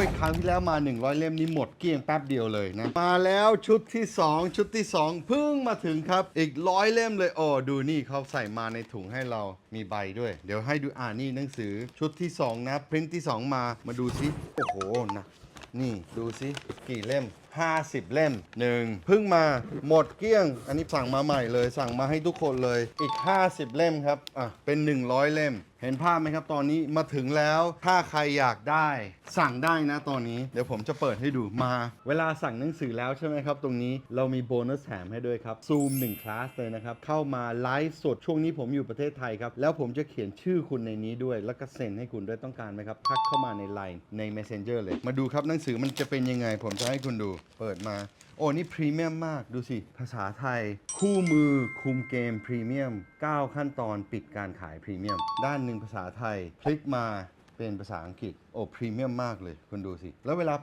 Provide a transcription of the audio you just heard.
อ้ยครั้งที่แล้วมา 100 เล่มนี้หมดเกลี้ยงแป๊บเดียวเลยนะ มาแล้วชุดที่ 2 ชุดที่ 2 เพิ่งมาถึงครับ อีกร้อยเล่มเลยโอ้ดูนี่เขาใส่มาในถุงให้เรามีใบด้วย เดี๋ยวให้ดูอ่านี่หนังสือชุดที่ 2 นะพรินท์ที่ 2 มามาดูซิโอ้โหนะนี่ดูซิกี่เล่ม 50 เล่มหนึ่งเพิ่งมาหมดเกลี้ยง อันนี้สั่งมาใหม่เลย สั่งมาให้ทุกคนเลยอีก 50 เล่มครับอะเป็น 100 เล่ม เห็นภาพไหมครับตอนนี้มาถึงแล้วถ้าใครอยากได้ สั่งได้นะตอนนี้ เดี๋ยวผมจะเปิดให้ดูมา เวลาสั่งหนังสือแล้วใช่ไหมครับ ตรงนี้เรามีโบนัสแถมให้ด้วยครับซูม1คลาสเลยนะครับ เข้ามาไลฟ์สดช่วงนี้ผมอยู่ประเทศไทยครับ แล้วผมจะเขียนชื่อคุณในนี้ด้วย แล้วก็เซ็นให้คุณด้วยต้องการไหมครับทักเข้ามาใน Line ใน Messenger เลย มาดูครับหนังสือมันจะเป็นยังไง ผมจะให้คุณดูเปิดมา โอ้ นี่พรีเมียมมากดูสิ ภาษาไทย คู่มือคุมเกมพรีเมียม 9 ขั้นตอนปิดการขายพรีเมียม ด้านหนึ่งภาษาไทยคลิกมาเป็นภาษาอังกฤษ โอ้ พรีเมียมมากเลย คุณดูสิ แล้วเวลา